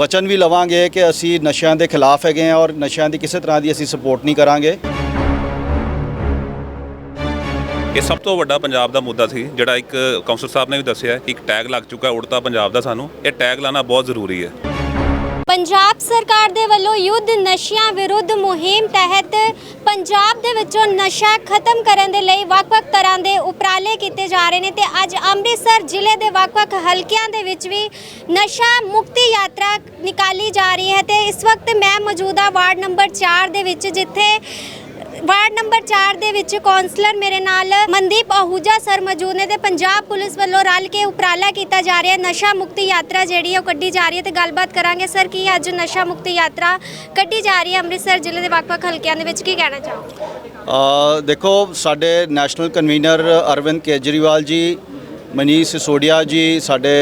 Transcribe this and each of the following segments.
ਵਚਨ ਵੀ ਲਵਾਂਗੇ ਕਿ ਅਸੀਂ ਨਸ਼ਿਆਂ ਦੇ ਖਿਲਾਫ ਹੈਗੇ ਹਾਂ ਔਰ ਨਸ਼ਿਆਂ ਦੀ ਕਿਸੇ ਤਰ੍ਹਾਂ ਦੀ ਅਸੀਂ ਸਪੋਰਟ ਨਹੀਂ ਕਰਾਂਗੇ। ਇਹ ਸਭ ਤੋਂ ਵੱਡਾ ਪੰਜਾਬ ਦਾ ਮੁੱਦਾ ਸੀ, ਜਿਹੜਾ ਇੱਕ ਕਾਉਂਸਲ ਸਾਹਿਬ ਨੇ ਵੀ ਦੱਸਿਆ ਕਿ ਇੱਕ ਟੈਗ ਲੱਗ ਚੁੱਕਾ ਹੈ ਉੜਤਾ ਪੰਜਾਬ ਦਾ ਸਾਨੂੰ। ਇਹ ਟੈਗ ਲਾਣਾ ਬਹੁਤ ਜ਼ਰੂਰੀ ਹੈ। ਪੰਜਾਬ ਸਰਕਾਰ ਦੇ ਵੱਲੋਂ ਯੁੱਧ ਨਸ਼ਿਆਂ ਵਿਰੁੱਧ ਮੁਹਿੰਮ ਤਹਿਤ ਪੰਜਾਬ ਦੇ ਵਿੱਚੋਂ ਨਸ਼ਾ ਖਤਮ ਕਰਨ ਦੇ ਲਈ ਵੱਖ-ਵੱਖ ਤਰ੍ਹਾਂ ਦੇ ਉਪਰਾਲੇ ਕੀਤੇ ਜਾ ਰਹੇ ਨੇ ਤੇ ਅੱਜ ਅੰਮ੍ਰਿਤਸਰ ਜ਼ਿਲ੍ਹੇ ਦੇ ਵੱਖ-ਵੱਖ ਹਲਕਿਆਂ ਦੇ ਵਿੱਚ ਵੀ ਨਸ਼ਾ ਮੁਕਤੀ ਯਾਤਰਾ ਨਿਕਾਲੀ ਜਾ ਰਹੀ ਹੈ ਤੇ ਇਸ ਵਕਤ ਮੈਂ ਮੌਜੂਦਾ ਵਾਰਡ ਨੰਬਰ 4 ਦੇ ਵਿੱਚ, ਜਿੱਥੇ ਵਾਰਡ ਨੰਬਰ 4 ਦੇ ਵਿੱਚ ਕਾਉਂਸਲਰ ਮੇਰੇ ਨਾਲ ਮਨਦੀਪ ਆਹੂਜਾ ਸਰ ਮੌਜੂਦ ਨੇ ਤੇ ਪੰਜਾਬ ਪੁਲਿਸ ਵੱਲੋਂ ਰਲ ਕੇ ਉਪਰਾਲਾ ਕੀਤਾ ਜਾ ਰਿਹਾ ਨਸ਼ਾ ਮੁਕਤੀ ਯਾਤਰਾ ਜਿਹੜੀ ਉਹ ਕੱਢੀ ਜਾ ਰਹੀ ਹੈ ਤੇ ਗੱਲਬਾਤ ਕਰਾਂਗੇ। ਸਰ, ਕੀ ਅੱਜ ਨਸ਼ਾ ਮੁਕਤੀ ਯਾਤਰਾ ਕੱਢੀ ਜਾ ਰਹੀ ਹੈ ਅੰਮ੍ਰਿਤਸਰ ਜ਼ਿਲ੍ਹੇ ਦੇ ਵੱਖ-ਵੱਖ ਹਲਕਿਆਂ ਦੇ ਵਿੱਚ? ਕੀ ਕਹਿਣਾ ਚਾਹੋ ਦੇਖੋ, ਸਾਡੇ ਨੈਸ਼ਨਲ ਕਨਵੀਨਰ ਅਰਵਿੰਦ ਕੇਜਰੀਵਾਲ ਜੀ, ਮਨੀਸ਼ ਸਿਸੋਡੀਆ ਜੀ, ਸਾਡੇ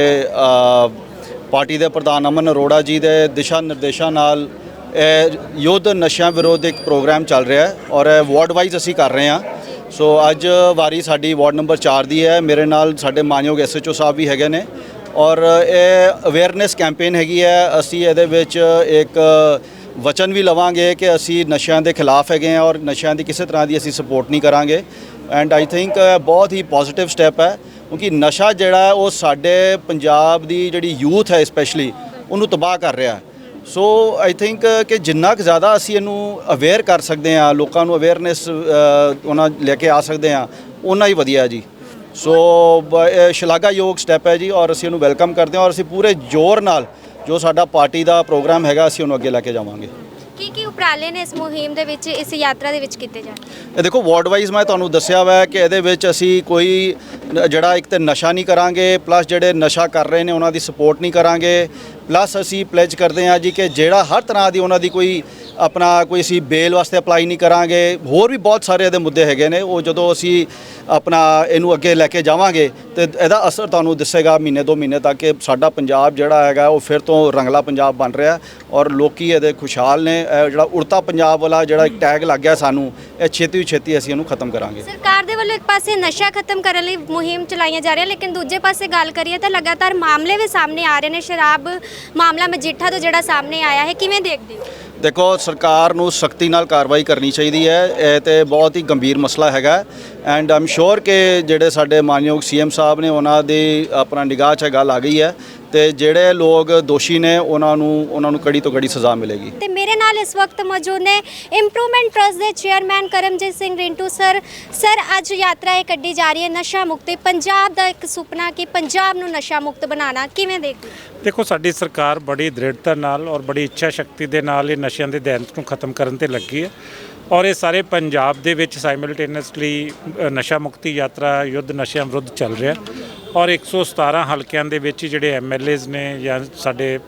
ਪਾਰਟੀ ਦੇ ਪ੍ਰਧਾਨ ਅਮਨ ਅਰੋੜਾ ਜੀ ਦੇ ਦਿਸ਼ਾ ਨਿਰਦੇਸ਼ਾਂ ਨਾਲ ਯੁੱਧ ਨਸ਼ਿਆਂ ਵਿਰੋਧ ਇੱਕ ਪ੍ਰੋਗਰਾਮ ਚੱਲ ਰਿਹਾ ਹੈ ਔਰ ਵਾਰਡ ਵਾਈਜ਼ ਅਸੀਂ ਕਰ ਰਹੇ ਹਾਂ। ਸੋ ਅੱਜ ਵਾਰੀ ਸਾਡੀ ਵਾਰਡ ਨੰਬਰ 4 ਦੀ ਹੈ। ਮੇਰੇ ਨਾਲ ਸਾਡੇ ਮਾਨਯੋਗ ਐਸਐਚਓ ਸਾਹਿਬ ਵੀ ਹੈਗੇ ਨੇ ਔਰ ਇਹ ਅਵੇਅਰਨੈਸ ਕੈਂਪੇਨ ਹੈਗੀ ਹੈ। ਅਸੀਂ ਇਹਦੇ ਵਿੱਚ ਇੱਕ ਵਚਨ ਵੀ ਲਵਾਂਗੇ ਕਿ ਅਸੀਂ ਨਸ਼ਿਆਂ ਦੇ ਖਿਲਾਫ ਹੈਗੇ ਹਾਂ ਔਰ ਨਸ਼ਿਆਂ ਦੀ ਕਿਸੇ ਤਰ੍ਹਾਂ ਦੀ ਅਸੀਂ ਸਪੋਰਟ ਨਹੀਂ ਕਰਾਂਗੇ। ਐਂਡ ਆਈ ਥਿੰਕ ਬਹੁਤ ਹੀ ਪੋਜ਼ਿਟਿਵ ਸਟੈਪ ਹੈ ਕਿਉਂਕਿ ਨਸ਼ਾ ਜਿਹੜਾ ਉਹ ਸਾਡੇ ਪੰਜਾਬ ਦੀ ਜਿਹੜੀ ਯੂਥ ਹੈ ਸਪੈਸ਼ਲੀ ਉਹਨੂੰ ਤਬਾਹ ਕਰ ਰਿਹਾ ਹੈ। ਸੋ ਆਈ ਥਿੰਕ ਕਿ ਜਿੰਨਾ ਕੁ ਜ਼ਿਆਦਾ ਅਸੀਂ ਇਹਨੂੰ ਅਵੇਅਰ ਕਰ ਸਕਦੇ ਹਾਂ, ਲੋਕਾਂ ਨੂੰ ਅਵੇਅਰਨੈਸ ਉਹਨਾਂ ਲੈ ਕੇ ਆ ਸਕਦੇ ਹਾਂ ਉਹਨਾਂ ਹੀ ਵਧੀਆ ਜੀ। ਸੋ ਇਹ ਸ਼ਲਾਘਾਯੋਗ ਸਟੈਪ ਹੈ ਜੀ ਔਰ ਅਸੀਂ ਇਹਨੂੰ ਵੈਲਕਮ ਕਰਦੇ ਹਾਂ ਔਰ ਅਸੀਂ ਪੂਰੇ ਜ਼ੋਰ ਨਾਲ ਜੋ ਸਾਡਾ ਪਾਰਟੀ ਦਾ ਪ੍ਰੋਗਰਾਮ ਹੈਗਾ, ਅਸੀਂ ਉਹਨੂੰ ਅੱਗੇ ਲੈ ਕੇ ਜਾਵਾਂਗੇ। ਉਪਰਾਲੇ ਨੇ ਇਸ ਮੁਹਿੰਮ ਦੇ ਵਿੱਚ, ਇਸ ਯਾਤਰਾ ਦੇ ਵਿੱਚ ਕੀਤੇ ਜਾਣਗੇ ਇਹ ਦੇਖੋ ਵਾਰਡ ਵਾਈਜ਼ ਮੈਂ ਤੁਹਾਨੂੰ ਦੱਸਿਆ ਵਾ ਕਿ ਇਹਦੇ ਵਿੱਚ ਅਸੀਂ ਕੋਈ ਨ- ਜਿਹੜਾ ਇੱਕ ਤੇ ਨਸ਼ਾ ਨਹੀਂ ਕਰਾਂਗੇ ਪਲੱਸ ਜਿਹੜੇ ਨਸ਼ਾ ਕਰ ਰਹੇ ਨੇ, ਉਹਨਾਂ ਦੀ ਸਪੋਰਟ ਨਹੀਂ ਕਰਾਂਗੇ। ਪਲੱਸ ਅਸੀਂ ਪਲੇਜ ਕਰਦੇ ਹਾਂ ਜੀ ਕਿ ਜਿਹੜਾ ਹਰ ਤਰ੍ਹਾਂ ਦੀ ਉਹਨਾਂ ਦੀ ਕੋਈ ਆਪਣਾ ਕੋਈ ਅਸੀਂ ਬੇਲ ਵਾਸਤੇ ਅਪਲਾਈ ਨਹੀਂ ਕਰਾਂਗੇ। ਹੋਰ ਵੀ ਬਹੁਤ ਸਾਰੇ ਇਹਦੇ ਮੁੱਦੇ ਹੈਗੇ ਨੇ। ਉਹ ਜਦੋਂ ਅਸੀਂ ਆਪਣਾ ਇਹਨੂੰ ਅੱਗੇ ਲੈ ਕੇ ਜਾਵਾਂਗੇ, ਤੇ ਇਹਦਾ ਅਸਰ ਤੁਹਾਨੂੰ ਦਿਸੇਗਾ ਮਹੀਨੇ ਦੋ ਮਹੀਨੇ ਤੱਕ ਕਿ ਸਾਡਾ ਪੰਜਾਬ ਜਿਹੜਾ ਹੈਗਾ, ਉਹ ਫਿਰ ਤੋਂ ਰੰਗਲਾ ਪੰਜਾਬ ਬਣ ਰਿਹਾ ਔਰ ਲੋਕੀ ਇਹਦੇ ਖੁਸ਼ਹਾਲ ਨੇ। ਇਹ ਜਿਹੜਾ ਉੜਤਾ ਪੰਜਾਬ ਵਾਲਾ ਜਿਹੜਾ ਇੱਕ ਟੈਗ ਲੱਗ ਗਿਆ ਸਾਨੂੰ, ਇਹ ਛੇਤੀ ਛੇਤੀ ਅਸੀਂ ਇਹਨੂੰ ਖਤਮ ਕਰਾਂਗੇ। ਸਰਕਾਰ ਦੇ ਵੱਲੋਂ ਇੱਕ ਪਾਸੇ ਨਸ਼ਾ ਖਤਮ ਕਰਨ ਲਈ ਮੁਹਿੰਮ ਚਲਾਈਆਂ ਜਾ ਰਹੀਆਂ, ਲੇਕਿਨ ਦੂਜੇ ਪਾਸੇ ਗੱਲ ਕਰੀਏ ਤਾਂ ਲਗਾਤਾਰ ਮਾਮਲੇ ਵੀ ਸਾਹਮਣੇ ਆ ਰਹੇ ਨੇ। ਸ਼ਰਾਬ ਮਾਮਲਾ ਮਜੀਠਾ ਤੋਂ ਜਿਹੜਾ ਸਾਹਮਣੇ ਆਇਆ ਹੈ, ਕਿਵੇਂ ਦੇਖਦੇ ਹੋ? ਦੇਖੋ, ਸਰਕਾਰ ਨੂੰ ਸਖਤੀ ਨਾਲ ਕਾਰਵਾਈ ਕਰਨੀ ਚਾਹੀਦੀ ਹੈ। ਇਹ ਤੇ ਬਹੁਤ ਹੀ ਗੰਭੀਰ ਮਸਲਾ ਹੈਗਾ। ਐਂਡ ਆਮ ਸ਼ੋਰ ਕਿ ਜਿਹੜੇ ਸਾਡੇ ਮਾਨਯੋਗ ਸੀਐਮ ਸਾਹਿਬ ਨੇ ਉਹਨਾਂ ਦੀ ਆਪਣਾ ਨਿਗਾਹ 'ਚ ਗੱਲ ਆ ਗਈ ਹੈ ਤੇ ਜਿਹੜੇ ਲੋਕ ਦੋਸ਼ੀ ਨੇ ਉਹਨਾਂ ਨੂੰ ਉਹਨਾਂ ਨੂੰ ਕੜੀ ਤੋਂ ਕੜੀ ਸਜ਼ਾ ਮਿਲੇਗੀ। ਤੇ ਮੇਰੇ ਨਾਲ ਇਸ ਵਕਤ ਮੌਜੂਦ ਨੇ ਇੰਪਰੂਵਮੈਂਟ ਟਰਸਟ ਦੇ chairman Karamjit Singh Rintu sir. Sir ਅੱਜ ਯਾਤਰਾ ਇਹ ਕੱਢੀ ਜਾ ਰਹੀ ਹੈ ਨਸ਼ਾ ਮੁਕਤੀ। ਪੰਜਾਬ ਦਾ ਇੱਕ ਸੁਪਨਾ ਕਿ ਪੰਜਾਬ ਨੂੰ ਨਸ਼ਾ ਮੁਕਤ ਬਣਾਉਣਾ ਕਿਵੇਂ ਦੇਖਦੇ ਹੋ? ਦੇਖੋ ਸਾਡੀ ਸਰਕਾਰ ਬੜੀ ਦ੍ਰਿੜਤਾ ਨਾਲ ਔਰ ਬੜੀ ਇੱਛਾ ਸ਼ਕਤੀ ਦੇ ਨਾਲ ਇਹ ਨਸ਼ਿਆਂ ਦੇ ਦੈਂਤ ਨੂੰ ਖਤਮ ਕਰਨ ਤੇ ਲੱਗੀ ਹੈ। ਔਰ ਇਹ ਸਾਰੇ ਪੰਜਾਬ ਦੇ ਵਿੱਚ ਸਾਈਮਲਟੇਨੀਅਸਲੀ ਨਸ਼ਾ ਮੁਕਤੀ ਯਾਤਰਾ, ਯੁੱਧ ਨਸ਼ਿਆਂ ਵਿਰੁੱਧ ਚੱਲ ਰਿਹਾ ਔਰ 117 ਹਲਕਿਆਂ ਦੇ ਵਿੱਚ ਜਿਹੜੇ ਐਮਐਲਏਜ਼ ਨੇ ਜਾਂ ਸਾਡੇ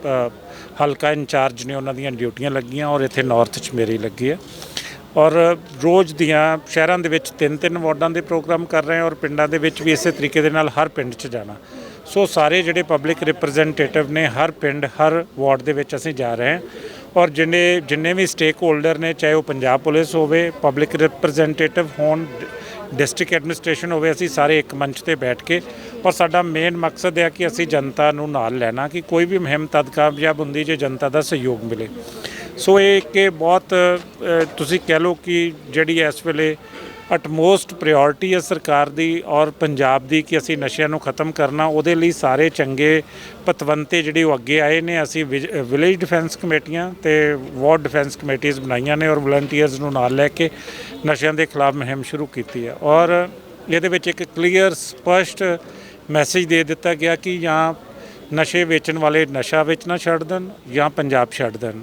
ਹਲਕਾ ਇੰਚਾਰਜ ਨੇ ਉਹਨਾਂ ਦੀਆਂ ਡਿਊਟੀਆਂ ਲੱਗੀਆਂ ਔਰ ਇੱਥੇ ਨਾਰਥ 'ਚ ਮੇਰੀ ਲੱਗੀ ਹੈ। ਔਰ ਰੋਜ਼ ਦੀਆਂ ਸ਼ਹਿਰਾਂ ਦੇ ਵਿੱਚ ਤਿੰਨ ਤਿੰਨ ਵਾਰਡਾਂ ਦੇ ਪ੍ਰੋਗਰਾਮ ਕਰ ਰਹੇ ਹਾਂ ਔਰ ਪਿੰਡਾਂ ਦੇ ਵਿੱਚ ਵੀ ਇਸੇ ਤਰੀਕੇ ਦੇ ਨਾਲ ਹਰ ਪਿੰਡ 'ਚ ਜਾਣਾ। ਸੋ ਸਾਰੇ ਜਿਹੜੇ ਪਬਲਿਕ ਰਿਪਰੈਜ਼ੈਂਟੇਟਿਵ ਨੇ ਹਰ ਪਿੰਡ, ਹਰ ਵਾਰਡ ਦੇ ਵਿੱਚ ਅਸੀਂ ਜਾ ਰਹੇ ਹਾਂ। ਔਰ ਜਿੰਨੇ ਜਿੰਨੇ ਵੀ ਸਟੇਕ ਹੋਲਡਰ ਨੇ, ਚਾਹੇ ਉਹ ਪੰਜਾਬ ਪੁਲਿਸ ਹੋਵੇ ਪਬਲਿਕ ਰਿਪਰੈਜ਼ੈਂਟੇਟਿਵ ਹੋਣ ਡਿਸਟ੍ਰਿਕਟ ਐਡਮਿਨਿਸਟ੍ਰੇਸ਼ਨ ਹੋਵੇ, ਅਸੀਂ ਸਾਰੇ ਇੱਕ ਮੰਚ ਤੇ ਬੈਠ ਕੇ ਔਰ ਸਾਡਾ ਮੇਨ ਮਕਸਦ ਹੈ ਕਿ ਅਸੀਂ ਜਨਤਾ ਨੂੰ ਨਾਲ ਲੈਣਾ, ਕਿ ਕੋਈ ਵੀ ਮੁਹਿੰਮ ਤਦ ਕਾਮਯਾਬ ਹੁੰਦੀ ਜੇ ਜਨਤਾ ਦਾ ਸਹਿਯੋਗ ਮਿਲੇ। ਸੋ ਇਹ ਕਿ ਬਹੁਤ ਤੁਸੀਂ ਕਹਿ ਲਓ ਕਿ ਜਿਹੜੀ ਇਸ ਵੇਲੇ ਅਟਮੋਸਟ ਪ੍ਰਾਇੋਰਟੀ ਹੈ ਸਰਕਾਰ ਦੀ ਔਰ ਪੰਜਾਬ ਦੀ ਕਿ ਅਸੀਂ ਨਸ਼ਿਆਂ ਨੂੰ ਖਤਮ ਕਰਨਾ, ਉਹਦੇ ਲਈ ਸਾਰੇ ਚੰਗੇ ਪਤਵੰਤੇ ਜਿਹੜੇ ਉਹ ਅੱਗੇ ਆਏ ਨੇ, ਅਸੀਂ ਵਿਲੇਜ ਡਿਫੈਂਸ ਕਮੇਟੀਆਂ ਤੇ ਵਾਰਡ ਡਿਫੈਂਸ ਕਮੇਟੀਆਂ ਬਣਾਈਆਂ ਨੇ ਔਰ ਵਲੰਟੀਅਰਸ ਨੂੰ ਨਾਲ ਲੈ ਕੇ ਨਸ਼ਿਆਂ ਦੇ ਖਿਲਾਫ ਮੁਹਿੰਮ ਸ਼ੁਰੂ ਕੀਤੀ ਹੈ। ਔਰ ਇਹਦੇ ਵਿੱਚ ਇੱਕ ਕਲੀਅਰ ਸਪਸ਼ਟ ਮੈਸੇਜ ਦੇ ਦਿੱਤਾ ਗਿਆ ਕਿ ਜਾਂ ਨਸ਼ੇ ਵੇਚਣ ਵਾਲੇ ਨਸ਼ਾ ਵੇਚਣਾ ਛੱਡ ਦੇਣ ਜਾਂ ਪੰਜਾਬ ਛੱਡ ਦੇਣ।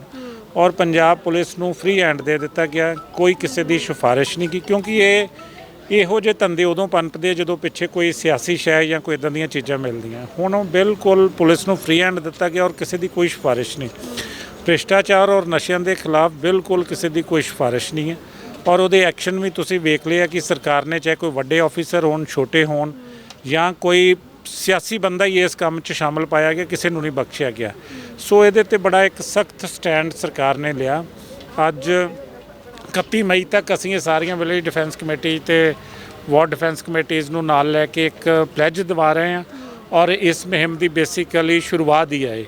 ਔਰ ਪੰਜਾਬ ਪੁਲਿਸ ਨੂੰ ਫ੍ਰੀ ਹੈਂਡ ਦੇ ਦਿੱਤਾ ਗਿਆ। ਕੋਈ ਕਿਸੇ ਦੀ ਸਿਫਾਰਿਸ਼ ਨਹੀਂ ਕੀ, ਕਿਉਂਕਿ ਇਹ ਇਹੋ ਜਿਹੇ ਧੰਦੇ ਉਦੋਂ ਪਨਪਦੇ ਆ ਜਦੋਂ ਪਿੱਛੇ ਕੋਈ ਸਿਆਸੀ ਸ਼ੈ ਜਾਂ ਕੋਈ ਇਦਾਂ ਦੀਆਂ ਚੀਜ਼ਾਂ ਮਿਲਦੀਆਂ। ਹੁਣ ਉਹ ਬਿਲਕੁਲ ਪੁਲਿਸ ਨੂੰ ਫ੍ਰੀ ਹੈਂਡ ਦਿੱਤਾ ਗਿਆ ਔਰ ਕਿਸੇ ਦੀ ਕੋਈ ਸਿਫਾਰਿਸ਼ ਨਹੀਂ। ਭ੍ਰਿਸ਼ਟਾਚਾਰ ਔਰ ਨਸ਼ਿਆਂ ਦੇ ਖਿਲਾਫ ਬਿਲਕੁਲ ਕਿਸੇ ਦੀ ਕੋਈ ਸਿਫਾਰਿਸ਼ ਨਹੀਂ ਹੈ। ਔਰ ਉਹਦੇ ਐਕਸ਼ਨ ਵੀ ਤੁਸੀਂ ਵੇਖ ਲਿਆ ਕਿ ਸਰਕਾਰ ਨੇ ਚਾਹੇ ਕੋਈ ਵੱਡੇ ਆਫੀਸਰ ਹੋਣ, ਛੋਟੇ ਹੋਣ ਜਾਂ ਕੋਈ ਸਿਆਸੀ ਬੰਦਾ ਹੀ ਇਸ ਕੰਮ 'ਚ ਸ਼ਾਮਲ ਪਾਇਆ ਗਿਆ, ਕਿਸੇ ਨੂੰ ਨਹੀਂ ਬਖਸ਼ਿਆ ਗਿਆ। ਸੋ ਇਹਦੇ ਤੇ ਬੜਾ ਇੱਕ ਸਖਤ ਸਟੈਂਡ ਸਰਕਾਰ ਨੇ ਲਿਆ। ਅੱਜ 31 ਮਈ ਤੱਕ ਅਸੀਂ ਇਹ ਸਾਰੀਆਂ ਵਿਲੇਜ ਡਿਫੈਂਸ ਕਮੇਟੀ ਤੇ ਵਾਰਡ ਡਿਫੈਂਸ ਕਮੇਟੀਆਂ ਨੂੰ ਨਾਲ ਲੈ ਕੇ ਇੱਕ ਪਲੈਜ ਦਿਵਾ ਰਹੇ ਹਾਂ ਔਰ ਇਸ ਮੁਹਿੰਮ ਦੀ ਬੇਸਿਕਲੀ ਸ਼ੁਰੂਆਤ ਹੀ ਹੈ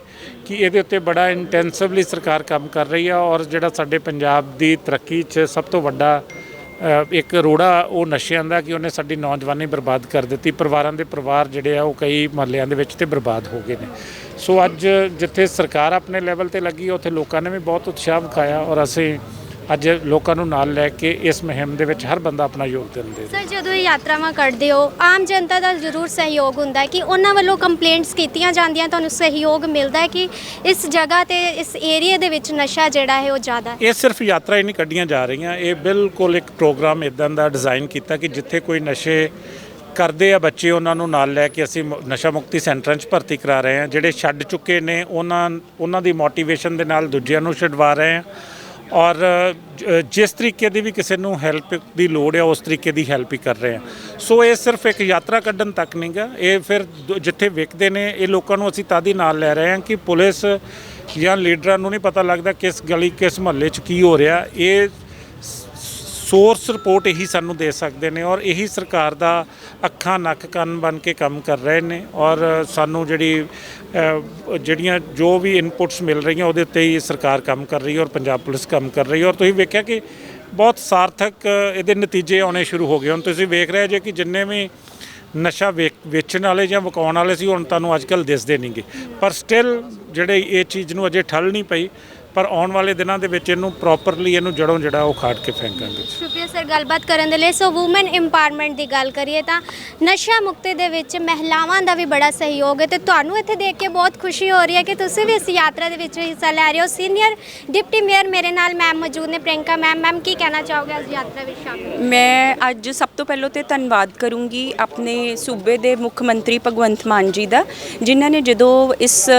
ਕਿ ਇਹਦੇ ਉੱਤੇ ਬੜਾ ਇੰਟੈਂਸਿਵਲੀ ਸਰਕਾਰ ਕੰਮ ਕਰ ਰਹੀ ਹੈ ਔਰ ਜਿਹੜਾ ਸਾਡੇ ਪੰਜਾਬ ਦੀ ਤਰੱਕੀ 'ਚ ਸਭ ਤੋਂ ਵੱਡਾ ਇੱਕ ਰੋੜਾ ਉਹ ਨਸ਼ਿਆਂ ਦਾ ਕਿ ਉਹਨੇ ਸਾਡੀ ਨੌਜਵਾਨੀ ਬਰਬਾਦ ਕਰ ਦਿੱਤੀ। ਪਰਿਵਾਰਾਂ ਦੇ ਪਰਿਵਾਰ ਜਿਹੜੇ ਆ, ਉਹ ਕਈ ਮਹੱਲਿਆਂ ਦੇ ਵਿੱਚ ਤੇ ਬਰਬਾਦ ਹੋ ਗਏ ਨੇ। ਸੋ ਅੱਜ ਜਿੱਥੇ ਸਰਕਾਰ ਆਪਣੇ ਲੈਵਲ ਤੇ ਲੱਗੀ, ਉੱਥੇ ਲੋਕਾਂ ਨੇ ਵੀ ਬਹੁਤ ਉਤਸ਼ਾਹ ਵਿਖਾਇਆ ਔਰ ਅਸੀਂ ਅੱਜ ਲੋਕਾਂ ਨੂੰ ਨਾਲ ਲੈ ਕੇ ਇਸ ਮੁਹਿੰਮ ਦੇ ਵਿੱਚ ਹਰ ਬੰਦਾ ਆਪਣਾ ਯੋਗਦਾਨ ਦੇ ਸਰ ਜਦੋਂ ਇਹ ਯਾਤਰਾਵਾਂ ਕਰਦੇ ਹੋ ਆਮ ਜਨਤਾ ਦਾ ਜ਼ਰੂਰ ਸਹਿਯੋਗ ਹੁੰਦਾ ਹੈ ਕਿ ਉਹਨਾਂ ਵੱਲੋਂ ਕੰਪਲੇਂਟਸ ਕੀਤੀਆਂ ਜਾਂਦੀਆਂ ਤੁਹਾਨੂੰ ਸਹਿਯੋਗ ਮਿਲਦਾ ਹੈ ਕਿ ਇਸ ਜਗ੍ਹਾ ਤੇ ਇਸ ਏਰੀਆ ਦੇ ਵਿੱਚ ਨਸ਼ਾ ਜਿਹੜਾ ਹੈ ਉਹ ਜ਼ਿਆਦਾ ਹੈ? ਇਹ ਸਿਰਫ ਯਾਤਰਾ ਹੀ ਨਹੀਂ ਕੱਢੀਆਂ ਜਾ ਰਹੀਆਂ ਇਹ ਬਿਲਕੁਲ ਇੱਕ ਪ੍ਰੋਗਰਾਮ ਇਦਾਂ ਦਾ ਡਿਜ਼ਾਈਨ ਕੀਤਾ ਕਿ ਜਿੱਥੇ ਕੋਈ ਨਸ਼ੇ ਕਰਦੇ ਆ ਬੱਚੇ ਉਹਨਾਂ ਨੂੰ ਨਾਲ ਲੈ ਕੇ ਅਸੀਂ ਨਸ਼ਾ ਮੁਕਤੀ ਸੈਂਟਰਾਂ 'ਚ ਭਰਤੀ ਕਰਾ ਰਹੇ ਹਾਂ ਜਿਹੜੇ ਛੱਡ ਚੁੱਕੇ ਨੇ ਉਹਨਾਂ ਉਹਨਾਂ ਦੀ ਮੋਟੀਵੇਸ਼ਨ ਦੇ ਨਾਲ ਦੂਜਿਆਂ ਨੂੰ ਛਡਵਾ ਰਹੇ ਹਾਂ। ਔਰ ਜ- ਜਿਸ ਤਰੀਕੇ ਦੀ ਵੀ ਕਿਸੇ ਨੂੰ ਹੈਲਪ ਦੀ ਲੋੜ ਹੈ, ਉਸ ਤਰੀਕੇ ਦੀ ਹੈਲਪ ਹੀ ਕਰ ਰਹੇ ਹਾਂ ਸੋ ਇਹ ਸਿਰਫ ਇੱਕ ਯਾਤਰਾ ਕੱਢਣ ਤੱਕ ਨਹੀਂ ਗਾ, ਇਹ ਫਿਰ ਜਿੱਥੇ ਵਿਕਦੇ ਨੇ, ਇਹ ਲੋਕਾਂ ਨੂੰ ਅਸੀਂ ਤਦ ਹੀ ਨਾਲ ਲੈ ਰਹੇ ਹਾਂ ਕਿ ਪੁਲਿਸ ਜਾਂ ਲੀਡਰਾਂ ਨੂੰ ਨਹੀਂ ਪਤਾ ਲੱਗਦਾ ਕਿਸ ਗਲੀ, ਕਿਸ ਮੁਹੱਲੇ 'ਚ ਕੀ ਹੋ ਰਿਹਾ। ਇਹ ਸੋਰਸ ਰਿਪੋਰਟ ਇਹੀ ਸਾਨੂੰ ਦੇ ਸਕਦੇ ਨੇ ਔਰ ਇਹੀ ਸਰਕਾਰ ਦਾ ਅੱਖਾਂ ਨੱਕ ਕੰਨ ਬਣ ਕੇ ਕੰਮ ਕਰ ਰਹੇ ਨੇ ਔਰ ਸਾਨੂੰ ਜਿਹੜੀ ਜਿਹੜੀਆਂ ਜੋ ਵੀ ਇਨਪੁਟਸ ਮਿਲ ਰਹੀਆਂ ਉਹਦੇ ਉੱਤੇ ਹੀ ਸਰਕਾਰ ਕੰਮ ਕਰ ਰਹੀ ਹੈ ਔਰ ਪੰਜਾਬ ਪੁਲਿਸ ਕੰਮ ਕਰ ਰਹੀ ਹੈ ਔਰ ਤੁਸੀਂ ਵੇਖਿਆ ਕਿ ਬਹੁਤ ਸਾਰਥਕ ਇਹਦੇ ਨਤੀਜੇ ਆਉਣੇ ਸ਼ੁਰੂ ਹੋ ਗਏ। ਹੁਣ ਤੁਸੀਂ ਵੇਖ ਰਹੇ ਜੇ ਕਿ ਜਿੰਨੇ ਵੀ ਨਸ਼ਾ ਵੇਚ- ਵੇਚਣ ਵਾਲੇ ਜਾਂ ਵਿਕਾਉਣ ਵਾਲੇ ਸੀ, ਹੁਣ ਤੁਹਾਨੂੰ ਅੱਜਕੱਲ ਦਿਸਦੇ ਨਹੀਂਗੇ ਪਰ ਸਟਿਲ ਜਿਹੜੇ ਇਹ ਚੀਜ਼ ਨੂੰ ਅਜੇ ਠੱਲ ਨਹੀਂ ਪਈ। ਪਰ ਆਉਣ ਵਾਲੇ ਦਿਨਾਂ ਦੇ ਵਿੱਚ ਇਹਨੂੰ ਪ੍ਰੋਪਰਲੀ ਇਹਨੂੰ ਜੜੋਂ ਜਿਹੜਾ ਉਹ ਖਾੜ ਕੇ ਫੈਂਕਾਂਗੇ। ਸ਼ੁਕਰੀਆ ਸਰ ਗੱਲਬਾਤ ਕਰਨ ਦੇ ਲਈ। ਸੋ ਔਮਨ ਇੰਪਾਵਰਮੈਂਟ ਦੀ ਗੱਲ ਕਰੀਏ ਤਾਂ ਨਸ਼ਾ ਮੁਕਤੀ ਦੇ ਵਿੱਚ ਮਹਿਲਾਵਾਂ ਦਾ ਵੀ ਬੜਾ ਸਹਿਯੋਗ ਹੈ ਤੇ ਤੁਹਾਨੂੰ ਇੱਥੇ ਦੇਖ ਕੇ ਬਹੁਤ ਖੁਸ਼ੀ ਹੋ ਰਹੀ ਹੈ ਕਿ ਤੁਸੀਂ ਵੀ ਇਸ ਯਾਤਰਾ ਦੇ ਵਿੱਚ ਹਿੱਸਾ ਲੈ ਰਹੇ ਹੋ। ਸੀਨੀਅਰ ਡਿਪਟੀ ਮੇਅਰ ਮੇਰੇ ਨਾਲ ਮੈਮ ਮੌਜੂਦ ਨੇ ਪ੍ਰਿੰਕਾ ਮੈਮ ਮੈਮ ਕੀ ਕਹਿਣਾ ਚਾਹੋਗੇ ਇਸ ਯਾਤਰਾ ਵਿੱਚ ਸ਼ਾਮਿਲ ਮੈਂ ਅੱਜ ਸਭ ਤੋਂ ਪਹਿਲਾਂ ਤੇ ਧੰਨਵਾਦ ਕਰੂੰਗੀ ਆਪਣੇ ਸੂਬੇ ਦੇ ਮੁੱਖ ਮੰਤਰੀ ਭਗਵੰਤ ਮਾਨ ਜੀ ਦਾ ਜਿਨ੍ਹਾਂ ਨੇ ਜਦੋਂ ਇਸ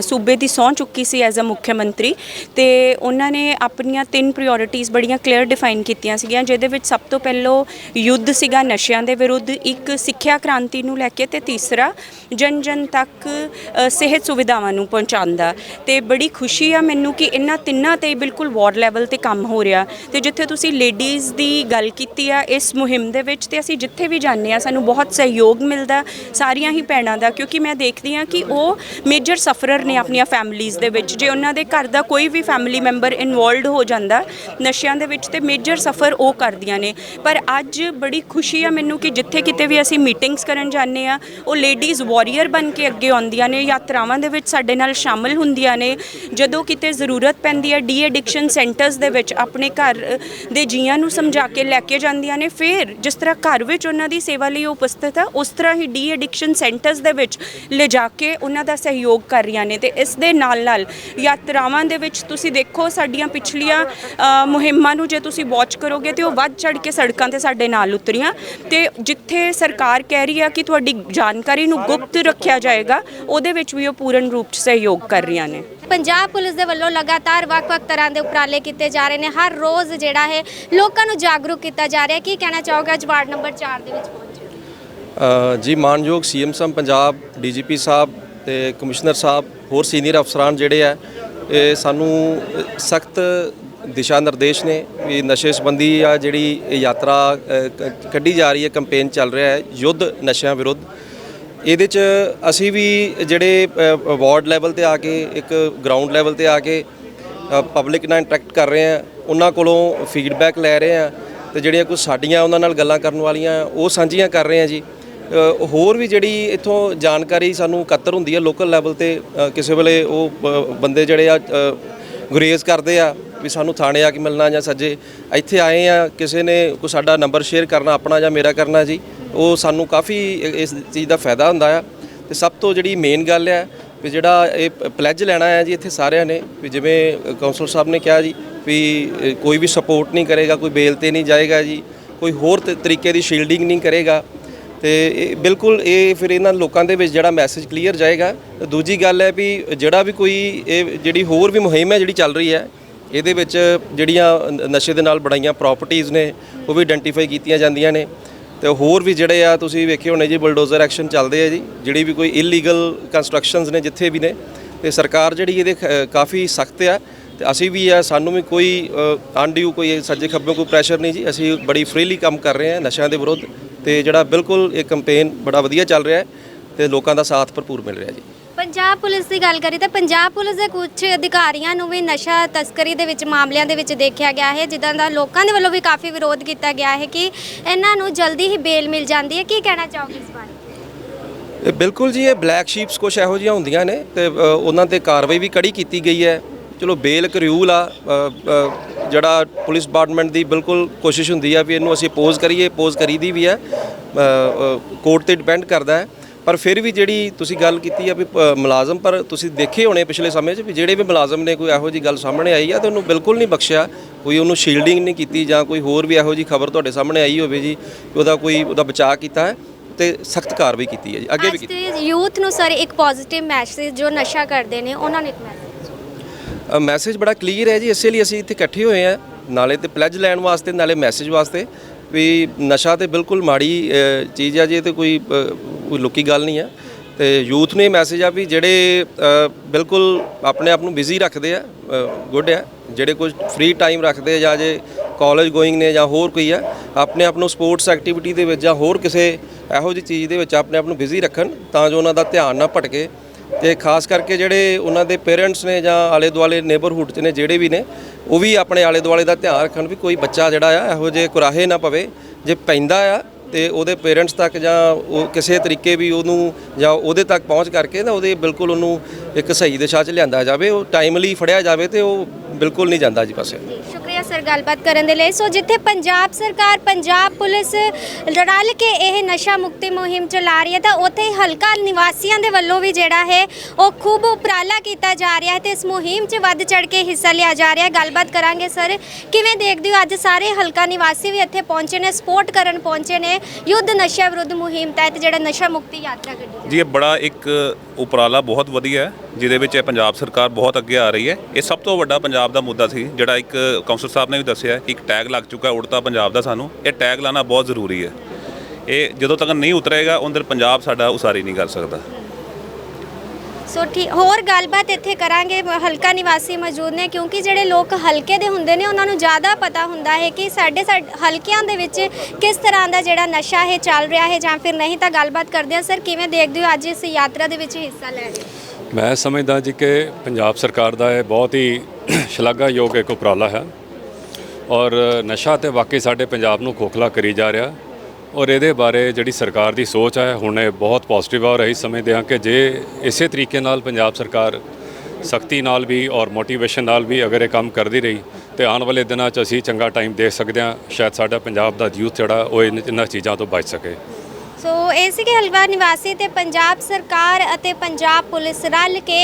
ਸੂਬੇ ਦੀ ਸਹੁੰ ਚੁੱਕੀ ਸੀ ਐਜ਼ ਅ ਮੁੱਖ ਮੰਤਰੀ ਤੇ ਉਹਨਾਂ ਨੇ ਆਪਣੀਆਂ ਤਿੰਨ ਪ੍ਰਾਇੋਰਟੀਆਂ ਬੜੀਆਂ ਕਲੀਅਰ ਡਿਫਾਈਨ ਕੀਤੀਆਂ ਸੀਗੀਆਂ, ਜਿਹਦੇ ਵਿੱਚ ਸਭ ਤੋਂ ਪਹਿਲਾਂ ਯੁੱਧ ਸੀਗਾ ਨਸ਼ਿਆਂ ਦੇ ਵਿਰੁੱਧ, ਇੱਕ ਸਿੱਖਿਆ ਕ੍ਰਾਂਤੀ ਨੂੰ ਲੈ ਕੇ ਤੇ ਤੀਸਰਾ ਜਨ ਜਨ ਤੱਕ ਸਿਹਤ ਸੁਵਿਧਾਵਾਂ ਨੂੰ ਪਹੁੰਚਾਉਂਦਾ ਤੇ ਬੜੀ ਖੁਸ਼ੀ ਆ ਮੈਨੂੰ ਕਿ ਇਹਨਾਂ ਤਿੰਨਾਂ ਤੇ ਬਿਲਕੁਲ ਵਾਰਡ ਲੈਵਲ ਤੇ ਕੰਮ ਹੋ ਰਿਹਾ। ਤੇ ਜਿੱਥੇ ਤੁਸੀਂ ਲੇਡੀਜ਼ ਦੀ ਗੱਲ ਕੀਤੀ ਆ, ਇਸ ਮੁਹਿੰਮ ਦੇ ਵਿੱਚ ਤੇ ਅਸੀਂ ਜਿੱਥੇ ਵੀ ਜਾਂਦੇ ਆ, ਸਾਨੂੰ ਬਹੁਤ ਸਹਿਯੋਗ ਮਿਲਦਾ ਸਾਰੀਆਂ ਹੀ ਭੈਣਾਂ ਦਾ, ਕਿਉਂਕਿ ਮੈਂ ਦੇਖਦੀ ਆ ਕਿ ਉਹ ਮੇਜਰ ਸਫਰਰ ਨੇ ਆਪਣੀਆਂ ਫੈਮਿਲੀਆਂ ਦੇ ਵਿੱਚ। ਜੇ ਉਹਨਾਂ ਦੇ ਘਰ ਦਾ ਕੋਈ ਵੀ ਫੈਮਿਲੀ ਮੈਂਬਰ ਇਨਵੋਲਡ ਹੋ ਜਾਂਦਾ, ਨਸ਼ਿਆਂ ਦੇ ਵਿੱਚ ਤੇ ਮੇਜਰ ਸਫਰ ਉਹ ਕਰਦੀਆਂ ਨੇ। ਪਰ ਅੱਜ ਬੜੀ ਖੁਸ਼ੀ ਆ ਮੈਨੂੰ ਕਿ ਜਿੱਥੇ ਕਿਤੇ ਵੀ ਅਸੀਂ ਮੀਟਿੰਗਸ ਕਰਨ ਜਾਂਦੇ ਆ, ਉਹ ਲੇਡੀਜ਼ ਵਾਰੀਅਰ ਬਣ ਕੇ ਅੱਗੇ ਆਉਂਦੀਆਂ ਨੇ, ਯਾਤਰਾਵਾਂ ਦੇ ਵਿੱਚ ਸਾਡੇ ਨਾਲ ਸ਼ਾਮਲ ਹੁੰਦੀਆਂ ਨੇ। ਜਦੋਂ ਕਿਤੇ ਜ਼ਰੂਰਤ ਪੈਂਦੀ ਹੈ ਡੀ ਐਡਿਕਸ਼ਨ ਸੈਂਟਰਸ ਦੇ ਵਿੱਚ ਆਪਣੇ ਘਰ ਦੇ ਜੀਆਂ ਨੂੰ ਸਮਝਾ ਕੇ ਲੈ ਕੇ ਜਾਂਦੀਆਂ ਨੇ, ਫਿਰ ਜਿਸ ਤਰ੍ਹਾਂ ਘਰ ਵਿੱਚ ਉਹਨਾਂ ਦੀ ਸੇਵਾ ਲਈ ਉਹ ਉਪਸਥਿਤ ਆ, ਉਸ ਤਰ੍ਹਾਂ ਹੀ ਡੀ ਐਡਿਕਸ਼ਨ ਸੈਂਟਰਸ ਦੇ ਵਿੱਚ ਲਿਜਾ ਕੇ ਉਹਨਾਂ ਦਾ ਸਹਿਯੋਗ ਕਰ ਰਹੀਆਂ ਨੇ ਤੇ ਇਸ ਦੇ ਨਾਲ ਨਾਲ ਯਾਤਰਾਵਾਂ ਦੇ ਵਿੱਚ ਤੁਸੀਂ ਦੇਖੋ ਸਾਡੀਆਂ ਪਿਛਲੀਆਂ ਮੁਹਿੰਮਾਂ ਨੂੰ ਜੇ ਤੁਸੀਂ ਵਾਚ ਕਰੋਗੇ ਤੇ ਉਹ ਵੱਧ ਚੜ ਕੇ ਸੜਕਾਂ ਤੇ ਸਾਡੇ ਨਾਲ ਉਤਰੀਆਂ। ਤੇ ਜਿੱਥੇ ਸਰਕਾਰ ਕਹਿ ਰਹੀ ਆ ਕਿ ਤੁਹਾਡੀ ਜਾਣਕਾਰੀ ਨੂੰ ਗੁਪਤ ਰੱਖਿਆ ਜਾਏਗਾ ਉਹਦੇ ਵਿੱਚ ਵੀ ਉਹ ਪੂਰਨ ਰੂਪ 'ਚ ਸਹਿਯੋਗ ਕਰ ਰਹੀਆਂ ਨੇ। ਪੰਜਾਬ ਪੁਲਿਸ ਦੇ ਵੱਲੋਂ ਲਗਾਤਾਰ ਵੱਖ-ਵੱਖ ਤਰ੍ਹਾਂ ਦੇ ਉਪਰਾਲੇ ਕੀਤੇ ਜਾ ਰਹੇ ਨੇ। ਹਰ ਰੋਜ਼ ਜਿਹੜਾ ਹੈ ਲੋਕਾਂ ਨੂੰ ਜਾਗਰੂਕ ਕੀਤਾ ਜਾ ਰਿਹਾ। ਕੀ ਕਹਿਣਾ ਚਾਹੋਗੇ? ਅੱਜ ਵਾਰਡ ਨੰਬਰ 4 ਦੇ ਵਿੱਚ ਪਹੁੰਚੇ ਜੀ ਮਾਨਯੋਗ ਸੀਐਮ ਸਾਹਿਬ ਪੰਜਾਬ ਡੀਜੀਪੀ ਸਾਹਿਬ ਤੇ ਕਮਿਸ਼ਨਰ ਸਾਹਿਬ ਹੋਰ ਸੀਨੀਅਰ ਅਫਸਰਾਨ ਜਿਹੜੇ ਆ ਇਹ ਸਾਨੂੰ ਸਖਤ ਦਿਸ਼ਾ ਨਿਰਦੇਸ਼ ਨੇ ਵੀ ਨਸ਼ੇ ਸੰਬੰਧੀ ਆ ਜਿਹੜੀ ਯਾਤਰਾ ਕੱਢੀ ਜਾ ਰਹੀ ਹੈ, ਕੈਂਪੇਨ ਚੱਲ ਰਿਹਾ ਹੈ, ਯੁੱਧ ਨਸ਼ਿਆਂ ਵਿਰੁੱਧ। ਇਹਦੇ 'ਚ ਅਸੀਂ ਵੀ ਜਿਹੜੇ ਵਾਰਡ ਲੈਵਲ ਤੇ ਆ ਕੇ, ਇੱਕ ਗਰਾਊਂਡ ਲੈਵਲ ਤੇ ਆ ਕੇ ਪਬਲਿਕ ਨਾਲ ਇੰਟਰੈਕਟ ਕਰ ਰਹੇ ਆ ਉਹਨਾਂ ਕੋਲੋਂ ਫੀਡਬੈਕ ਲੈ ਰਹੇ ਆ ਤੇ ਜਿਹੜੀਆਂ ਕੁਝ ਸਾਡੀਆਂ ਉਹਨਾਂ ਨਾਲ ਗੱਲਾਂ ਕਰਨ ਵਾਲੀਆਂ ਉਹ ਸਾਂਝੀਆਂ ਕਰ ਰਹੇ ਆ ਜੀ। ਹੋਰ ਵੀ ਜਿਹੜੀ ਇੱਥੋਂ ਜਾਣਕਾਰੀ ਸਾਨੂੰ ਇਕੱਤਰ ਹੁੰਦੀ ਹੈ ਲੋਕਲ ਲੈਵਲ ਤੇ ਕਿਸੇ ਵੇਲੇ ਉਹ ਬ- ਬੰਦੇ ਜਿਹੜੇ ਆ ਗੁਰੇਜ਼ ਕਰਦੇ ਆ ਵੀ ਸਾਨੂੰ ਥਾਣੇ ਆ ਕੇ ਮਿਲਣਾ ਜਾਂ ਸੱਜੇ, ਇੱਥੇ ਆਏ ਆ, ਕਿਸੇ ਨੇ ਕੋਈ ਸਾਡਾ ਨੰਬਰ ਸ਼ੇਅਰ ਕਰਨਾ, ਆਪਣਾ ਜਾਂ ਮੇਰਾ ਕਰਨਾ ਜੀ, ਉਹ ਸਾਨੂੰ ਕਾਫੀ ਇਸ ਚੀਜ਼ ਦਾ ਫਾਇਦਾ ਹੁੰਦਾ ਆ। ਤੇ ਸਭ ਤੋਂ ਜਿਹੜੀ ਮੇਨ ਗੱਲ ਹੈ ਵੀ ਜਿਹੜਾ ਇਹ ਪਲੈਜ ਲੈਣਾ ਹੈ ਜੀ ਇੱਥੇ ਸਾਰਿਆਂ ਨੇ, ਵੀ ਜਿਵੇਂ ਕਾਉਂਸਲ ਸਾਹਿਬ ਨੇ ਕਿਹਾ ਜੀ, ਵੀ ਕੋਈ ਵੀ ਸਪੋਰਟ ਨਹੀਂ ਕਰੇਗਾ, ਕੋਈ ਬੇਲ ਤੇ ਨਹੀਂ ਜਾਏਗਾ ਜੀ, ਕੋਈ ਹੋਰ ਤ- ਤਰੀਕੇ ਦੀ ਸ਼ੀਲਡਿੰਗ ਨਹੀਂ ਕਰੇਗਾ ਤੇ ਇਹ ਬਿਲਕੁਲ ਇਹ ਫਿਰ ਇਹਨਾਂ ਲੋਕਾਂ ਦੇ ਵਿੱਚ ਜਿਹੜਾ ਮੈਸੇਜ ਕਲੀਅਰ ਜਾਏਗਾ। ਦੂਜੀ ਗੱਲ ਹੈ ਵੀ ਜਿਹੜਾ ਵੀ ਕੋਈ ਇਹ ਜਿਹੜੀ ਹੋਰ ਵੀ ਮੁਹਿੰਮ ਹੈ ਜਿਹੜੀ ਚੱਲ ਰਹੀ ਹੈ, ਇਹਦੇ ਵਿੱਚ ਜਿਹੜੀਆਂ ਨਸ਼ੇ ਦੇ ਨਾਲ ਬਣਾਈਆਂ ਪ੍ਰਾਪਰਟੀਆਂ ਨੇ, ਉਹ ਵੀ ਆਇਡੈਂਟੀਫਾਈ ਕੀਤੀਆਂ ਜਾਂਦੀਆਂ ਨੇ। ਤੇ ਹੋਰ ਵੀ ਜਿਹੜੇ ਆ, ਤੁਸੀਂ ਵੇਖੇ ਹੋਣੇ ਜੀ ਬਲਡੋਜ਼ਰ ਐਕਸ਼ਨ ਚੱਲਦੇ ਆ ਜੀ, ਜਿਹੜੀ ਵੀ ਕੋਈ ਇਲੀਗਲ ਕੰਸਟਰਕਸ਼ਨਸ ਨੇ ਜਿੱਥੇ ਵੀ ਨੇ, ਤੇ ਸਰਕਾਰ ਜਿਹੜੀ ਇਹਦੇ ਖ- ਕਾਫੀ ਸਖਤ ਆ। ਤੇ ਅਸੀਂ ਵੀ ਆ, ਸਾਨੂੰ ਵੀ ਕੋਈ ਅਨਡਿਊ ਕੋਈ ਸੱਜੇ ਖੱਬੇ ਕੋਈ ਪ੍ਰੈਸ਼ਰ ਨਹੀਂ ਜੀ, ਅਸੀਂ ਬੜੀ ਫ੍ਰੀਲੀ ਕੰਮ ਕਰ ਰਹੇ ਹਾਂ ਨਸ਼ਿਆਂ ਦੇ ਵਿਰੁੱਧ। ਤੇ ਜਿਹੜਾ ਬਿਲਕੁਲ ਇਹ ਕੈਂਪੇਨ ਬੜਾ ਵਧੀਆ ਚੱਲ ਰਿਹਾ ਹੈ ਤੇ ਲੋਕਾਂ ਦਾ ਸਾਥ ਭਰਪੂਰ ਮਿਲ ਰਿਹਾ ਜੀ। ਪੰਜਾਬ ਪੁਲਿਸ ਦੀ ਗੱਲ ਕਰੀ ਤਾਂ ਪੰਜਾਬ ਪੁਲਿਸ ਦੇ ਕੁਝ ਅਧਿਕਾਰੀਆਂ ਨੂੰ ਵੀ ਨਸ਼ਾ ਤਸਕਰੀ ਦੇ ਵਿੱਚ ਮਾਮਲਿਆਂ ਦੇ ਵਿੱਚ ਦੇਖਿਆ ਗਿਆ ਹੈ ਜਿੱਦਾਂ ਦਾ ਲੋਕਾਂ ਦੇ ਵੱਲੋਂ ਵੀ ਕਾਫੀ ਵਿਰੋਧ ਕੀਤਾ ਗਿਆ ਹੈ ਕਿ ਇਹਨਾਂ ਨੂੰ ਜਲਦੀ ਹੀ ਬੇਲ ਮਿਲ ਜਾਂਦੀ ਹੈ। ਕੀ ਕਹਿਣਾ ਚਾਹੋਗੇ ਇਸ ਬਾਰੇ? ਬਿਲਕੁਲ ਜੀ ਇਹ ਬਲੈਕ ਸ਼ੀਪਸ ਕੁਝ ਇਹੋ ਜਿਹੀਆਂ ਹੁੰਦੀਆਂ ਨੇ ਤੇ ਅ, ਉਹਨਾਂ ਤੇ ਕਾਰਵਾਈ ਵੀ ਕੜੀ ਕੀਤੀ ਗਈ ਹੈ। ਚਲੋ ਬੇਲ ਕਰਿਊਲ ਆ ਜਿਹੜਾ ਪੁਲਿਸ ਡਿਪਾਰਟਮੈਂਟ ਦੀ ਬਿਲਕੁਲ ਕੋਸ਼ਿਸ਼ ਹੁੰਦੀ ਆ ਵੀ ਇਹਨੂੰ ਅਸੀਂ ਅਪੋਜ਼ ਕਰੀਏ ਅਪੋਜ਼ ਕਰੀਦੀ ਵੀ ਹੈ ਕੋਰਟ ਤੇ ਡਿਪੈਂਡ ਕਰਦਾ ਹੈ। ਪਰ ਫਿਰ ਵੀ ਜਿਹੜੀ ਤੁਸੀਂ ਗੱਲ ਕੀਤੀ ਆ ਵੀ ਮੁਲਾਜ਼ਮ ਪਰ ਤੁਸੀਂ ਦੇਖੇ ਹੋਣੇ ਪਿਛਲੇ ਸਮੇਂ 'ਚ ਵੀ ਜਿਹੜੇ ਵੀ ਮੁਲਾਜ਼ਮ ਨੇ ਕੋਈ ਇਹੋ ਜੀ ਗੱਲ ਸਾਹਮਣੇ ਆਈ ਆ ਤਾਂ ਉਹਨੂੰ ਬਿਲਕੁਲ ਨਹੀਂ ਬਖਸ਼ਿਆ ਕੋਈ ਉਹਨੂੰ ਸ਼ੀਲਡਿੰਗ ਨਹੀਂ ਕੀਤੀ ਜਾਂ ਕੋਈ ਹੋਰ ਵੀ ਇਹੋ ਜੀ ਖਬਰ ਤੁਹਾਡੇ ਸਾਹਮਣੇ ਆਈ ਹੋਵੇ ਜੀ ਕਿ ਉਹਦਾ ਕੋਈ ਉਹਦਾ ਬਚਾਅ ਕੀਤਾ ਹੈ ਤੇ ਸਖਤ ਕਾਰਵਾਈ ਕੀਤੀ ਹੈ ਜੀ ਅੱਗੇ ਵੀ ਕੀਤੀ। ਯੂਥ ਨੂੰ ਸਰ ਇੱਕ ਪੋਜ਼ਿਟਿਵ ਮੈਸੇਜ ਜੋ ਨਸ਼ਾ ਕਰਦੇ ਨੇ ਉਹਨਾਂ ਨੂੰ ਇੱਕ ਮੈਸੇਜ ਮੈਸੇਜ ਬੜਾ ਕਲੀਅਰ ਹੈ ਜੀ ਇਸੇ ਲਈ ਅਸੀਂ ਇੱਥੇ ਇਕੱਠੇ ਹੋਏ ਆ ਨਾਲੇ ਤੇ ਪਲੈਜ ਲੈਣ ਵਾਸਤੇ ਨਾਲੇ ਮੈਸੇਜ ਵਾਸਤੇ ਵੀ ਨਸ਼ਾ ਤੇ ਬਿਲਕੁਲ ਮਾੜੀ ਚੀਜ਼ ਆ ਜੀ ਇਹ ਤੇ ਕੋਈ ਅ, ਕੋਈ ਲੁਕੀ ਗੱਲ ਨਹੀਂ ਆ। ਤੇ ਯੂਥ ਨੂੰ ਇਹ ਮੈਸੇਜ ਆ ਵੀ ਜਿਹੜੇ ਬਿਲਕੁਲ ਆਪਣੇ ਆਪ ਨੂੰ ਬਿਜ਼ੀ ਰੱਖਦੇ ਆ ਗੁੱਡ ਆ ਜਿਹੜੇ ਕੁਝ ਫ੍ਰੀ ਟਾਈਮ ਰੱਖਦੇ ਆ ਜਾਂ ਜੇ ਕਾਲਜ ਗੋਇੰਗ ਨੇ ਜਾਂ ਹੋਰ ਕੋਈ ਆ ਆਪਣੇ ਆਪ ਨੂੰ ਸਪੋਰਟਸ ਐਕਟੀਵਿਟੀ ਦੇ ਵਿੱਚ ਜਾਂ ਹੋਰ ਕਿਸੇ ਇਹੋ ਜਿਹੀ ਚੀਜ਼ ਦੇ ਵਿੱਚ ਆਪਣੇ ਆਪ ਨੂੰ ਬਿਜ਼ੀ ਰੱਖਣ ਤਾਂ ਜੋ ਉਹਨਾਂ ਦਾ ਧਿਆਨ ਨਾ ਭਟਕੇ। ਤੇ ਖਾਸ ਕਰਕੇ ਜਿਹੜੇ ਉਹਨਾਂ ਦੇ ਪੇਰੈਂਟਸ ਨੇ ਜਾਂ ਆਲੇ ਦੁਆਲੇ ਨੇਬਰਹੁੱਡ 'ਚ ਨੇ, ਜਿਹੜੇ ਵੀ ਨੇ, ਉਹ ਵੀ ਆਪਣੇ ਆਲੇ ਦੁਆਲੇ ਦਾ ਧਿਆਨ ਰੱਖਣ ਵੀ ਕੋਈ ਬੱਚਾ ਜਿਹੜਾ ਆ, ਇਹੋ ਜਿਹੇ ਕੁਰਾਹੇ ਨਾ ਪਵੇ, ਜੇ ਪੈਂਦਾ ਆ ਤੇ ਉਹਦੇ ਪੇਰੈਂਟਸ ਤੱਕ ਜਾਂ ਉਹ ਕਿਸੇ ਤਰੀਕੇ ਵੀ ਉਹਨੂੰ ਜਾਂ ਉਹਦੇ ਤੱਕ ਪਹੁੰਚ ਕਰਕੇ ਨਾ ਉਹਦੇ ਬਿਲਕੁਲ ਉਹਨੂੰ ਇੱਕ ਸਹੀ ਦਿਸ਼ਾ 'ਚ ਲਿਆਂਦਾ ਜਾਵੇ, ਉਹ ਟਾਈਮਲੀ ਫੜਿਆ ਜਾਵੇ ਤੇ ਉਹ ਬਿਲਕੁਲ ਨਹੀਂ ਜਾਂਦਾ ਜੀ ਪਾਸੇ। ਸਰ ਗੱਲਬਾਤ ਕਰਨ ਦੇ ਲਈ। ਸੋ ਜਿੱਥੇ ਪੰਜਾਬ ਸਰਕਾਰ, ਪੰਜਾਬ ਪੁਲਿਸ ਰਲ ਕੇ ਇਹ ਨਸ਼ਾ ਮੁਕਤੀ ਮੁਹਿੰਮ ਚਲਾ ਰਹੀ ਹੈ ਤਾਂ ਉੱਥੇ ਹਲਕਾ ਨਿਵਾਸੀਆਂ ਦੇ ਵੱਲੋਂ ਵੀ ਜਿਹੜਾ ਹੈ ਉਹ ਖੂਬ ਉਪਰਾਲਾ ਕੀਤਾ ਜਾ ਰਿਹਾ ਹੈ ਤੇ ਇਸ ਮੁਹਿੰਮ 'ਚ ਵੱਧ ਚੜ ਕੇ ਹਿੱਸਾ ਲਿਆ ਜਾ ਰਿਹਾ ਹੈ। ਗੱਲਬਾਤ ਕਰਾਂਗੇ ਸਰ, ਕਿਵੇਂ ਦੇਖਦੇ ਹੋ ਅੱਜ ਸਾਰੇ ਹਲਕਾ ਨਿਵਾਸੀ ਵੀ ਇੱਥੇ ਪਹੁੰਚੇ ਨੇ, ਸਪੋਰਟ ਕਰਨ ਪਹੁੰਚੇ ਨੇ ਯੁੱਧ ਨਸ਼ਾ ਵਿਰੁੱਧ ਮੁਹਿੰਮ ਤਹਿਤ ਜਿਹੜਾ ਨਸ਼ਾ ਮੁਕਤੀ ਯਾਤਰਾ ਕੱਢੀ ਜੀ, ਇਹ ਬੜਾ ਇੱਕ ਉਪਰਾਲਾ ਬਹੁਤ ਵਧੀਆ ਹੈ, ਜਿਹਦੇ ਵਿੱਚ ਇਹ ਪੰਜਾਬ ਸਰਕਾਰ ਬਹੁਤ ਅੱਗੇ ਆ ਰਹੀ ਹੈ। ਇਹ ਸਭ ਤੋਂ ਵੱਡਾ ਪੰਜਾਬ ਦਾ ਮੁੱਦਾ ਸੀ, ਜਿਹੜਾ ਇੱਕ ਕਾਉਂਸਲ ਸਾਹਿਬ ਨੇ ਵੀ ਦੱਸਿਆ ਕਿ ਇੱਕ ਟੈਗ ਲੱਗ ਚੁੱਕਾ ਉੜਤਾ ਪੰਜਾਬ ਦਾ ਸਾਨੂੰ। ਇਹ ਟੈਗ ਲਾਣਾ ਬਹੁਤ ਜ਼ਰੂਰੀ ਹੈ। ਇਹ ਜਦੋਂ ਤੱਕ ਨਹੀਂ ਉਤਰੇਗਾ ਉਹਦੇ ਪੰਜਾਬ ਸਾਡਾ ਉਸਾਰੀ ਨਹੀਂ ਕਰ ਸਕਦਾ। ਸੋ ਠੀਕ ਹੋਰ ਗੱਲਬਾਤ ਇੱਥੇ ਕਰਾਂਗੇ ਹਲਕਾ ਨਿਵਾਸੀ ਮੌਜੂਦ ਨੇ, ਕਿਉਂਕਿ ਜਿਹੜੇ ਲੋਕ ਹਲਕੇ ਦੇ ਹੁੰਦੇ ਨੇ, ਉਹਨਾਂ ਨੂੰ ਜ਼ਿਆਦਾ ਪਤਾ ਹੁੰਦਾ ਹੈ ਕਿ ਸਾਡੇ ਸਾਡੇ ਹਲਕਿਆਂ ਦੇ ਵਿੱਚ ਕਿਸ ਤਰ੍ਹਾਂ ਦਾ ਜਿਹੜਾ ਨਸ਼ਾ ਹੈ ਚੱਲ ਰਿਹਾ ਹੈ, ਜਾਂ ਫਿਰ ਨਹੀਂ ਤਾਂ ਗੱਲਬਾਤ ਕਰਦੇ ਹਾਂ। ਸਰ, ਕਿਵੇਂ ਦੇਖਦੇ ਹੋ ਅੱਜ ਇਸ ਯਾਤਰਾ ਦੇ ਵਿੱਚ ਹਿੱਸਾ ਲੈ ਰਹੇ? ਮੈਂ ਸਮਝਦਾ ਜੀ ਕਿ ਪੰਜਾਬ ਸਰਕਾਰ ਦਾ ਇਹ ਬਹੁਤ ਹੀ ਸ਼ਲਾਘਾਯੋਗ ਇੱਕ ਉਪਰਾਲਾ ਹੈ ਔਰ ਨਸ਼ਾ ਤੇ ਵਾਕਈ ਸਾਡੇ ਪੰਜਾਬ ਨੂੰ ਖੋਖਲਾ ਕਰੀ ਜਾ ਰਿਹਾ। ਔਰ ਇਹਦੇ ਬਾਰੇ ਜਿਹੜੀ ਸਰਕਾਰ ਦੀ ਸੋਚ ਹੈ ਹੁਣ ਇਹ ਬਹੁਤ ਪੋਜ਼ਿਟਿਵ ਆ ਔਰ ਇਹੀ ਸਮਝਦੇ ਹਾਂ ਕਿ ਜੇ ਇਸੇ ਤਰੀਕੇ ਨਾਲ ਪੰਜਾਬ ਸਰਕਾਰ ਸਖਤੀ ਨਾਲ ਵੀ ਔਰ ਮੋਟੀਵੇਸ਼ਨ ਨਾਲ ਵੀ ਅਗਰ ਇਹ ਕੰਮ ਕਰਦੀ ਰਹੀ, ਤੇ ਆਉਣ ਵਾਲੇ ਦਿਨਾਂ 'ਚ ਅਸੀਂ ਚੰਗਾ ਟਾਈਮ ਦੇਖ ਸਕਦੇ ਹਾਂ, ਸ਼ਾਇਦ ਸਾਡਾ ਪੰਜਾਬ ਦਾ ਯੂਥ ਜਿਹੜਾ, ਉਹ ਇਨ- ਇਹਨਾਂ ਚੀਜ਼ਾਂ ਤੋਂ ਬਚ ਸਕੇ। ਸੋ ਇਹ ਸੀਗੇ ਹਲਵਾ ਨਿਵਾਸੀ ਤੇ ਪੰਜਾਬ ਸਰਕਾਰ ਅਤੇ ਪੰਜਾਬ ਪੁਲਿਸ ਰਲ ਕੇ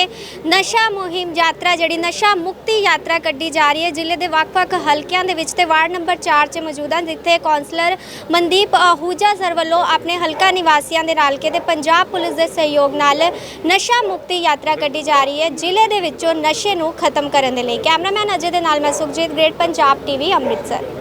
ਨਸ਼ਾ ਮੁਹਿੰਮ ਯਾਤਰਾ, ਜਿਹੜੀ ਨਸ਼ਾ ਮੁਕਤੀ ਯਾਤਰਾ ਕੱਢੀ ਜਾ ਰਹੀ ਹੈ। ਜ਼ਿਲ੍ਹੇ ਦੇ ਵੱਖ-ਵੱਖ ਹਲਕਿਆਂ ਦੇ ਵਿੱਚ ਤੇ ਵਾਰਡ ਨੰਬਰ 4 'ਚ ਮੌਜੂਦ ਹਨ, ਜਿੱਥੇ ਕੌਂਸਲਰ ਮਨਦੀਪ ਆਹੂਜਾ ਸਰ ਵੱਲੋਂ ਆਪਣੇ ਹਲਕਾ ਨਿਵਾਸੀਆਂ ਦੇ ਰਲ ਕੇ ਤੇ ਪੰਜਾਬ ਪੁਲਿਸ ਦੇ ਸਹਿਯੋਗ ਨਾਲ ਨਸ਼ਾ ਮੁਕਤੀ ਯਾਤਰਾ ਕੱਢੀ ਜਾ ਰਹੀ ਹੈ। ਜ਼ਿਲ੍ਹੇ ਦੇ ਵਿੱਚੋਂ ਨਸ਼ੇ ਨੂੰ ਖਤਮ ਕਰਨ ਦੇ ਲਈ ਕੈਮਰਾਮੈਨ ਅਜੇ ਦੇ ਨਾਲ ਮੈਂ ਸੁਖਜੀਤ ਗ੍ਰੇਟ, ਪੰਜਾਬ ਟੀਵੀ, ਅੰਮ੍ਰਿਤਸਰ।